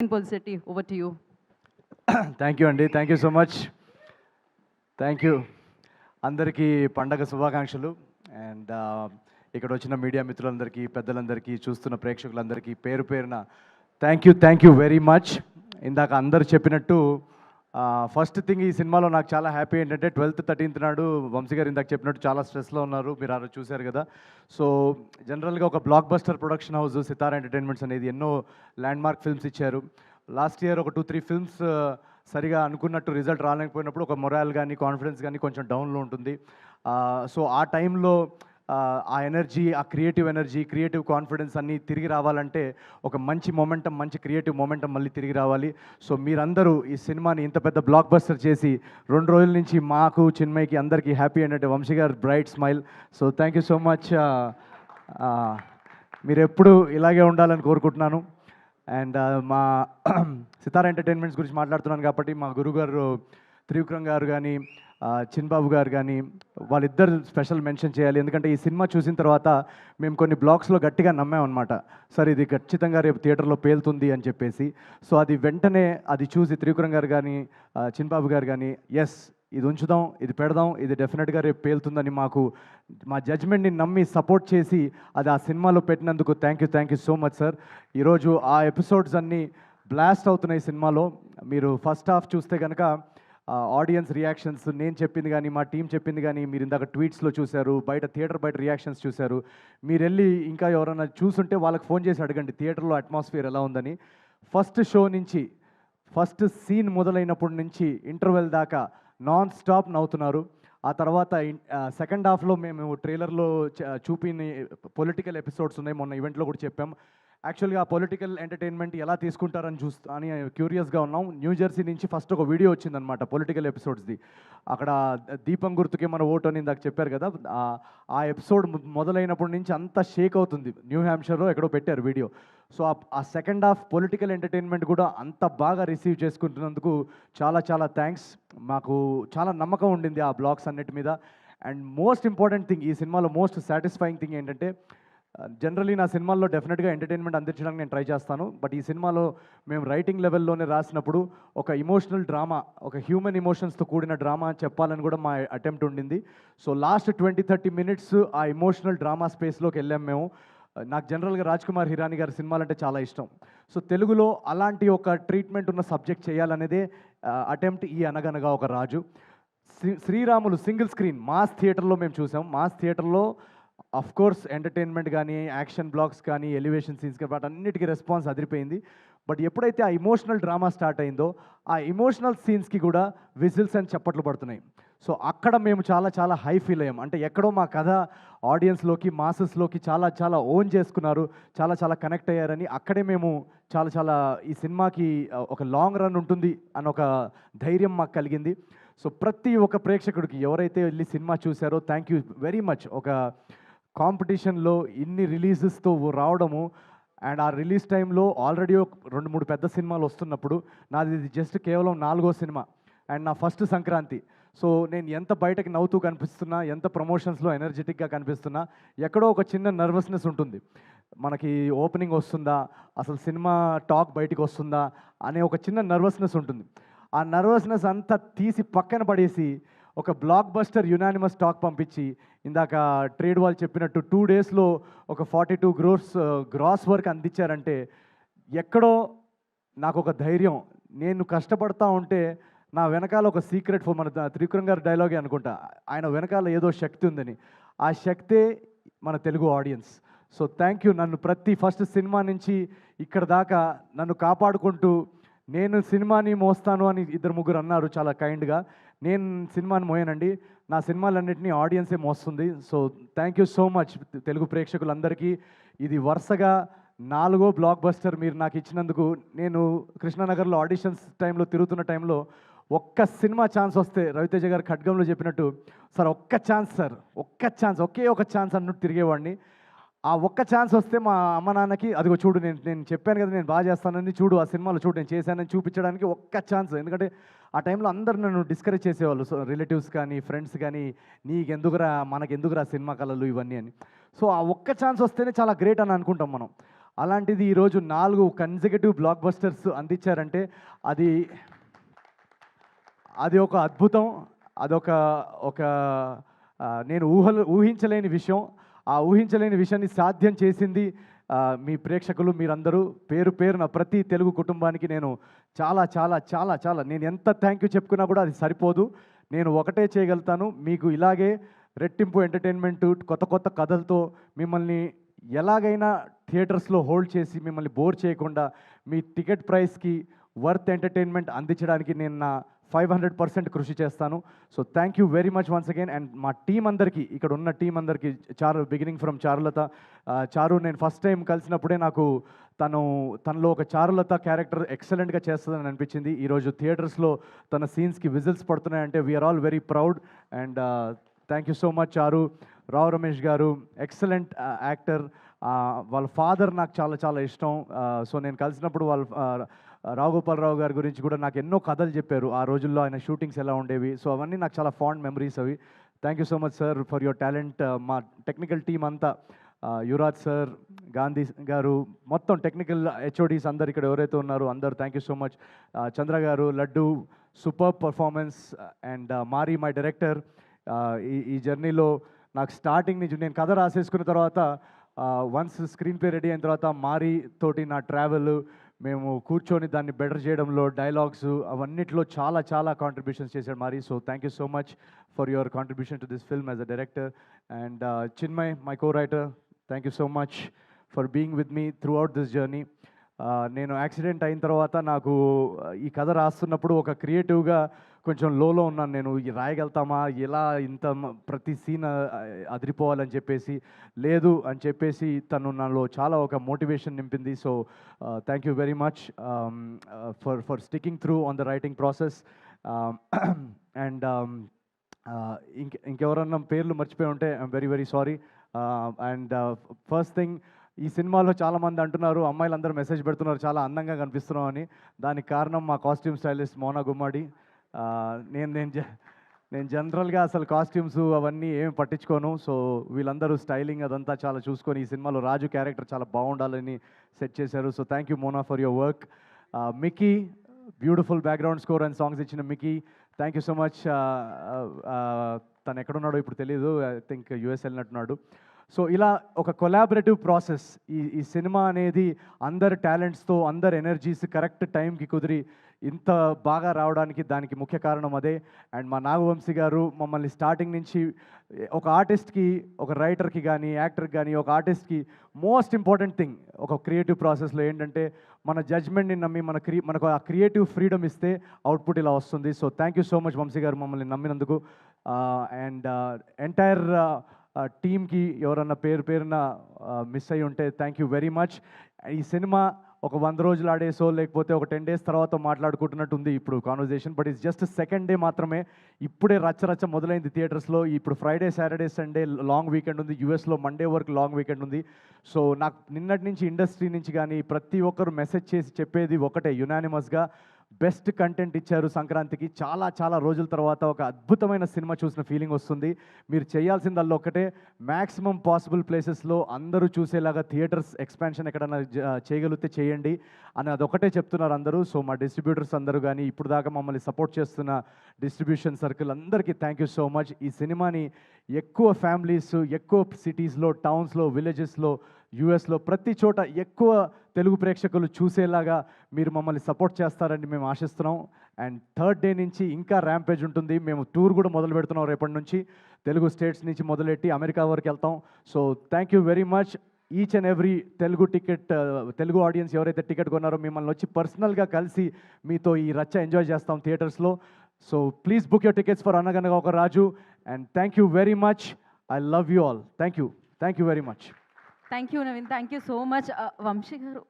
Polsetti, over to you. Thank you అండి thank you so much thank you అందరికీ పండగ శుభాకాంక్షలు. అండ్ uh, ఇక్కడ వచ్చిన మీడియా మిత్రులందరికీ పెద్దలందరికీ చూస్తున్న ప్రేక్షకులందరికీ పేరు పేరున thank you thank you very much ఇందాక అందరు చెప్పినట్టు ఫస్ట్ థింగ్ ఈ సినిమాలో నాకు చాలా హ్యాపీ ఏంటంటే ట్వెల్త్ థర్టీన్త్ నాడు వంశీ గారు ఇందాక చెప్పినట్టు చాలా స్ట్రెస్లో ఉన్నారు. మీరు ఆ చూశారు కదా. సో జనరల్గా ఒక blockbuster production house Sithara entertainments అనేది ఎన్నో ల్యాండ్ మార్క్ ఫిల్మ్స్ ఇచ్చారు. లాస్ట్ ఇయర్ ఒక టూ త్రీ ఫిల్మ్స్ సరిగా అనుకున్నట్టు రిజల్ట్ రాలేకపోయినప్పుడు ఒక మొరాల్ కానీ కాన్ఫిడెన్స్ కానీ కొంచెం డౌన్లో ఉంటుంది. సో ఆ టైంలో ఆ ఎనర్జీ ఆ క్రియేటివ్ ఎనర్జీ క్రియేటివ్ కాన్ఫిడెన్స్ అన్నీ తిరిగి రావాలంటే ఒక మంచి మొమెంటం మంచి క్రియేటివ్ మొమెంటం మళ్ళీ తిరిగి రావాలి. సో మీరందరూ ఈ సినిమాని ఇంత పెద్ద బ్లాక్ బస్టర్ చేసి రెండు రోజుల నుంచి మాకు చిన్మయ్కి అందరికీ హ్యాపీ ఏంటంటే వంశీ గారు bright smile so thank you so much మీరు ఎప్పుడు ఇలాగే ఉండాలని కోరుకుంటున్నాను. అండ్ మా సితార ఎంటర్టైన్మెంట్స్ గురించి మాట్లాడుతున్నాను కాబట్టి మా గురుగారు త్రివిక్రమ్ గారు కానీ చిన్బాబు గారు కానీ వాళ్ళిద్దరు స్పెషల్ మెన్షన్ చేయాలి. ఎందుకంటే ఈ సినిమా చూసిన తర్వాత మేము కొన్ని బ్లాగ్స్లో గట్టిగా నమ్మామన్నమాట సార్ ఇది ఖచ్చితంగా రేపు థియేటర్లో పేలుతుంది అని చెప్పేసి. సో అది వెంటనే అది చూసి త్రికురం గారు కానీ చిన్బాబు గారు కానీ ఎస్ ఇది ఉంచుదాం ఇది పెడదాం ఇది డెఫినెట్గా రేపు పేలుతుందని మాకు మా జడ్జ్మెంట్ని నమ్మి సపోర్ట్ చేసి అది ఆ సినిమాలో పెట్టినందుకు thank you thank you so much sir ఈరోజు ఆ ఎపిసోడ్స్ అన్నీ బ్లాస్ట్ అవుతున్నాయి సినిమాలో. మీరు ఫస్ట్ హాఫ్ చూస్తే కనుక ఆడియన్స్ రియాక్షన్స్ నేను చెప్పింది కానీ మా టీం చెప్పింది కానీ మీరు ఇందాక ట్వీట్స్లో చూశారు బయట థియేటర్ బయట రియాక్షన్స్ చూశారు. మీరు వెళ్ళి ఇంకా ఎవరైనా చూసుంటే వాళ్ళకి ఫోన్ చేసి అడగండి థియేటర్లో అట్మాస్ఫియర్ ఎలా ఉందని. ఫస్ట్ షో నుంచి ఫస్ట్ సీన్ మొదలైనప్పటి నుంచి ఇంటర్వెల్ దాకా నాన్ స్టాప్ నవ్వుతున్నారు. ఆ తర్వాత సెకండ్ హాఫ్లో మేము ట్రైలర్లో చూపిన పొలిటికల్ ఎపిసోడ్స్ ఉన్నాయి. మొన్న ఈవెంట్లో కూడా చెప్పాం. యాక్చువల్గా పొలిటికల్ ఎంటర్టైన్మెంట్ ఎలా తీసుకుంటారని చూస్తూ అని క్యూరియస్గా ఉన్నాం. న్యూ జెర్సీ నుంచి ఫస్ట్ ఒక వీడియో వచ్చిందనమాట పొలిటికల్ ఎపిసోడ్స్ది. అక్కడ దీపం గుర్తుకే మన ఓటు అని ఇందాక చెప్పారు కదా ఆ- ఎపిసోడ్ మొదలైనప్పటి నుంచి అంతా షేక్ అవుతుంది. న్యూ హ్యాంప్షర్లో ఎక్కడో పెట్టారు వీడియో. సో ఆ సెకండ్ హాఫ్ పొలిటికల్ ఎంటర్టైన్మెంట్ కూడా అంత బాగా రిసీవ్ చేసుకుంటున్నందుకు చాలా చాలా థ్యాంక్స్ మాకు చాలా నమ్మకం ఉండింది ఆ బ్లాగ్స్ అన్నిటి మీద. అండ్ మోస్ట్ ఇంపార్టెంట్ థింగ్ ఈ సినిమాలో మోస్ట్ సాటిస్ఫైయింగ్ థింగ్ ఏంటంటే జనరలీ నా సినిమాల్లో డెఫినెట్గా ఎంటర్టైన్మెంట్ అందించడానికి నేను ట్రై చేస్తాను. బట్ ఈ సినిమాలో మేము రైటింగ్ లెవెల్లోనే రాసినప్పుడు ఒక ఇమోషనల్ డ్రామా ఒక హ్యూమన్ ఇమోషన్స్తో కూడిన డ్రామా చెప్పాలని కూడా మా అటెంప్ట్ ఉండింది. So last twenty thirty minutes ఆ ఇమోషనల్ డ్రామా స్పేస్లోకి వెళ్ళాం మేము. నాకు జనరల్గా రాజ్ కుమార్ హిరాని గారి సినిమాలు అంటే చాలా ఇష్టం. సో తెలుగులో అలాంటి ఒక ట్రీట్మెంట్ ఉన్న సబ్జెక్ట్ చేయాలనేదే అటెంప్ట్ ఈ Anaganaga Oka Raju. Sri- Sriramulu single screen mass థియేటర్లో మేము చూసాం. మాస్ థియేటర్లో అఫ్ కోర్స్ ఎంటర్టైన్మెంట్ కానీ యాక్షన్ బ్లాగ్స్ కానీ ఎలివేషన్ సీన్స్ కానీ వాటన్నిటికీ రెస్పాన్స్ అదిరిపోయింది. బట్ ఎప్పుడైతే ఆ ఇమోషనల్ డ్రామా స్టార్ట్ అయిందో ఆ ఇమోషనల్ సీన్స్కి కూడా విజిల్స్ అని చప్పట్లు పడుతున్నాయి. సో అక్కడ మేము చాలా చాలా హై ఫీల్ అయ్యాం. అంటే ఎక్కడో మా కథ ఆడియన్స్లోకి మాసెస్లోకి చాలా చాలా ఓన్ చేసుకున్నారు చాలా చాలా కనెక్ట్ అయ్యారని అక్కడే మేము చాలా చాలా ఈ సినిమాకి ఒక లాంగ్ రన్ ఉంటుంది అని ఒక ధైర్యం మాకు కలిగింది. సో ప్రతి ఒక్క ప్రేక్షకుడికి ఎవరైతే వెళ్ళి సినిమా చూశారో థ్యాంక్ యూ వెరీ మచ్ ఒక కాంపిటీషన్లో ఇన్ని రిలీజెస్తో రావడము అండ్ ఆ రిలీజ్ టైంలో ఆల్రెడీ ఒక రెండు మూడు పెద్ద సినిమాలు వస్తున్నప్పుడు నాది ఇది జస్ట్ కేవలం నాలుగో సినిమా అండ్ నా ఫస్ట్ సంక్రాంతి. సో నేను ఎంత బయటకి నవ్వుతూ కనిపిస్తున్నా ఎంత ప్రమోషన్స్లో ఎనర్జెటిక్గా కనిపిస్తున్నా ఎక్కడో ఒక చిన్న నర్వస్నెస్ ఉంటుంది. మనకి ఓపెనింగ్ వస్తుందా అసలు సినిమా టాక్ బయటికి వస్తుందా అనే ఒక చిన్న నర్వస్నెస్ ఉంటుంది. ఆ నర్వస్నెస్ అంతా తీసి పక్కన పడేసి ఒక బ్లాక్ బస్టర్ యునానిమస్ టాక్ పంపించి ఇందాక ట్రేడ్ వాళ్ళు చెప్పినట్టు టూ డేస్లో ఒక forty two crores gross work అందించారంటే ఎక్కడో నాకు ఒక ధైర్యం. నేను కష్టపడతా ఉంటే నా వెనకాల ఒక సీక్రెట్ ఫోర్ మన త్రివిక్రమ్ గారి డైలాగే అనుకుంటా. ఆయన వెనకాల ఏదో శక్తి ఉందని. ఆ శక్తే మన Telugu audience so thank you నన్ను ప్రతి ఫస్ట్ సినిమా నుంచి ఇక్కడ దాకా నన్ను కాపాడుకుంటూ నేను సినిమాని మోస్తాను అని ఇద్దరు ముగ్గురు అన్నారు చాలా కైండ్గా నేను సినిమాని మోయానండి. నా సినిమాలన్నింటినీ ఆడియన్సే మోస్తుంది. So thank you so much Telugu ప్రేక్షకులందరికీ. ఇది వరుసగా నాలుగో బ్లాక్ బస్టర్ మీరు నాకు ఇచ్చినందుకు నేను కృష్ణానగర్లో ఆడిషన్స్ టైంలో తిరుగుతున్న టైంలో ఒక్క సినిమా ఛాన్స్ వస్తే రవితేజ గారు ఖడ్గంలో చెప్పినట్టు సార్ ఒక్క ఛాన్స్ సార్ ఒక్క ఛాన్స్ ఒకే ఒక ఛాన్స్ అన్నట్టు తిరిగేవాడిని. ఆ ఒక్క ఛాన్స్ వస్తే మా అమ్మ నాన్నకి అదిగో చూడు నేను నేను చెప్పాను కదా నేను బాగా చేస్తానని చూడు ఆ సినిమాలో చూడు నేను చేశానని చూపించడానికి ఒక్క ఛాన్స్. ఎందుకంటే ఆ టైంలో అందరు నన్ను డిస్కరేజ్ చేసేవాళ్ళు. సో రిలేటివ్స్ కానీ ఫ్రెండ్స్ కానీ నీకెందుకురా మనకెందుకురా సినిమా కళలు ఇవన్నీ అని. సో ఆ ఒక్క ఛాన్స్ వస్తేనే చాలా గ్రేట్ అని అనుకుంటాం మనం. అలాంటిది ఈరోజు నాలుగు కన్సిక్యూటివ్ బ్లాక్ బస్టర్స్ అందించారంటే అది అది ఒక అద్భుతం. అదొక ఒక నేను ఊహలు ఊహించలేని విషయం. ఆ ఊహించలేని విషయాన్ని సాధ్యం చేసింది మీ ప్రేక్షకులు మీరందరూ. పేరు పేరున ప్రతి తెలుగు కుటుంబానికి నేను చాలా చాలా చాలా చాలా నేను ఎంత థ్యాంక్ యూ చెప్పుకున్నా కూడా అది సరిపోదు. నేను ఒకటే చేయగలుగుతాను. మీకు ఇలాగే రెట్టింపు ఎంటర్టైన్మెంట్ కొత్త కొత్త కథలతో మిమ్మల్ని ఎలాగైనా థియేటర్స్లో హోల్డ్ చేసి మిమ్మల్ని బోర్ చేయకుండా మీ టికెట్ ప్రైస్కి వర్త్ ఎంటర్టైన్మెంట్ అందించడానికి నేను నా ఫైవ్ హండ్రెడ్ పర్సెంట్ కృషి చేస్తాను. So thank you very much once again and మా టీం అందరికీ ఇక్కడ ఉన్న టీం అందరికీ చారు బిగినింగ్ ఫ్రమ్ చారులత చారు నేను ఫస్ట్ టైం కలిసినప్పుడే నాకు తను తనలో ఒక చారులత క్యారెక్టర్ ఎక్సలెంట్గా చేస్తుందని అనిపించింది. ఈరోజు థియేటర్స్లో తన సీన్స్కి whistles పడుతున్నాయంటే we are all very proud and thank you so much చారు. రావు రమేష్ గారు ఎక్సలెంట్ యాక్టర్ వాళ్ళ ఫాదర్ నాకు చాలా చాలా ఇష్టం. సో నేను కలిసినప్పుడు వాళ్ళ రాఘోపాలరావు గారి గురించి కూడా నాకు ఎన్నో కథలు చెప్పారు. ఆ రోజుల్లో ఆయన షూటింగ్స్ ఎలా ఉండేవి. సో అవన్నీ నాకు చాలా ఫాండ్ మెమరీస్ అవి. Thank you so much sir for your talent మా టెక్నికల్ టీం అంతా యువరాజ్ సార్ గాంధీ గారు మొత్తం టెక్నికల్ హెచ్ఓడీస్ అందరు ఇక్కడ ఎవరైతే ఉన్నారో అందరు thank you so much Chandra garu Laddu super performance and Mari my director ఈ ఈ జర్నీలో నాకు స్టార్టింగ్ నుంచి నేను కథ రాసేసుకున్న తర్వాత వన్స్ స్క్రీన్ ప్లే రెడీ అయిన తర్వాత మారీ తోటి నా ట్రావెల్ మేము కూర్చొని దాన్ని బెటర్ చేయడంలో డైలాగ్స్ అవన్నిట్లో చాలా చాలా కాంట్రిబ్యూషన్స్ చేశాడు మరి. So thank you so much for your contribution to this film as a director and Chinmay my co writer thank you so much for being with me throughout this journey నేను accident అయిన తర్వాత నాకు ఈ కథ రాస్తున్నప్పుడు ఒక క్రియేటివ్గా కొంచెం లోలో ఉన్నాను. నేను రాయగలుగుతామా? ఎలా ఇంత ప్రతి సీన్ అదిరిపోవాలని చెప్పేసి లేదు అని చెప్పేసి తను నాలో చాలా ఒక మోటివేషన్ నింపింది. So thank you very much for for sticking through on the writing process. And ఇంక ఇంకెవరన్నా పేర్లు మర్చిపోయి ఉంటే I'm very very sorry. And first thing ఈ సినిమాలో చాలామంది అంటున్నారు అమ్మాయిలు అందరూ మెసేజ్ పెడుతున్నారు చాలా అందంగా కనిపిస్తున్నాం అని. దానికి కారణం మా కాస్ట్యూమ్ స్టైలిస్ట్ మోనా గుమ్మడి. నేను నేను జ- నేను జనరల్గా అసలు కాస్ట్యూమ్స్ అవన్నీ ఏమి పట్టించుకోను. సో వీళ్ళందరూ స్టైలింగ్ అదంతా చాలా చూసుకొని ఈ సినిమాలో రాజు క్యారెక్టర్ చాలా బాగుండాలని సెట్ చేశారు. So thank you Mona for your work Mickey beautiful background score and songs ఇచ్చిన Mickey thank you so much తను ఎక్కడున్నాడో ఇప్పుడు తెలియదు ఐ థింక్ యుఎస్ వెళ్ళినట్టున్నాడు. సో ఇలా ఒక కొలాబరేటివ్ ప్రాసెస్ ఈ ఈ సినిమా అనేది అందరి టాలెంట్స్తో అందరి ఎనర్జీస్ కరెక్ట్ టైంకి కుదిరి ఇంత బాగా రావడానికి దానికి ముఖ్య కారణం అదే. అండ్ మా నాగవంశీ గారు మమ్మల్ని స్టార్టింగ్ నుంచి ఒక ఆర్టిస్ట్కి ఒక రైటర్కి కానీ యాక్టర్కి కానీ ఒక ఆర్టిస్ట్కి మోస్ట్ ఇంపార్టెంట్ థింగ్ ఒక క్రియేటివ్ ప్రాసెస్లో ఏంటంటే మన జడ్జ్మెంట్ని నమ్మి మన క్రి మనకు ఆ క్రియేటివ్ ఫ్రీడమ్ ఇస్తే అవుట్పుట్ ఇలా వస్తుంది. So thank you so much Vamshi garu మమ్మల్ని నమ్మినందుకు. Uh, అండ్ ఎంటైర్ టీమ్కి ఎవరన్నా పేరు పేరున మిస్ అయ్యి ఉంటే థ్యాంక్ యూ వెరీ మచ్ ఈ సినిమా ఒక వంద రోజులు ఆడేసో లేకపోతే ఒక టెన్ డేస్ తర్వాత మాట్లాడుకుంటున్నట్టు ఉంది ఇప్పుడు conversation but it's just second day మాత్రమే. ఇప్పుడే రచ్చ రచ్చ మొదలైంది థియేటర్స్లో. ఇప్పుడు Friday Saturday Sunday long weekend ఉంది. యూఎస్లో మండే వరకు లాంగ్ వీకెండ్ ఉంది. సో నాకు నిన్నటి నుంచి ఇండస్ట్రీ నుంచి కానీ ప్రతి ఒక్కరు మెసేజ్ చేసి చెప్పేది ఒకటే యునానిమస్గా బెస్ట్ కంటెంట్ ఇచ్చారు సంక్రాంతికి. చాలా చాలా రోజుల తర్వాత ఒక అద్భుతమైన సినిమా చూసిన ఫీలింగ్ వస్తుంది. మీరు చేయాల్సిందల్లా ఒకటే మ్యాక్సిమం పాసిబుల్ ప్లేసెస్లో అందరూ చూసేలాగా థియేటర్స్ ఎక్స్పాన్షన్ ఎక్కడైనా చేయగలిగితే చేయండి అని అదొకటే చెప్తున్నారు అందరూ. సో మా డిస్ట్రిబ్యూటర్స్ అందరూ కానీ ఇప్పుడు దాకా మమ్మల్ని సపోర్ట్ చేస్తున్న డిస్ట్రిబ్యూషన్ సర్కిల్ అందరికీ థ్యాంక్ యూ సో మచ్. ఈ సినిమాని ఎక్కువ ఫ్యామిలీస్ ఎక్కువ సిటీస్లో టౌన్స్లో విలేజెస్లో యూఎస్లో ప్రతి చోట ఎక్కువ తెలుగు ప్రేక్షకులు చూసేలాగా మీరు మమ్మల్ని సపోర్ట్ చేస్తారని మేము ఆశిస్తున్నాం. అండ్ థర్డ్ డే నుంచి ఇంకా ర్యాంపేజ్ ఉంటుంది. మేము టూర్ కూడా మొదలు పెడుతున్నాం రేపటి నుంచి. తెలుగు స్టేట్స్ నుంచి మొదలెట్టి అమెరికా వరకు వెళ్తాం. So thank you very much each and every Telugu ticket uh, Telugu audience ఎవరైతే టికెట్ కొన్నారో మిమ్మల్ని వచ్చి పర్సనల్గా కలిసి మీతో ఈ రచ్చ ఎంజాయ్ చేస్తాం థియేటర్స్లో so please book your tickets for Anaganaga Oka Raju and thank you very much I love you all thank you thank you very much thank you Naveen thank you so much Vamshi garu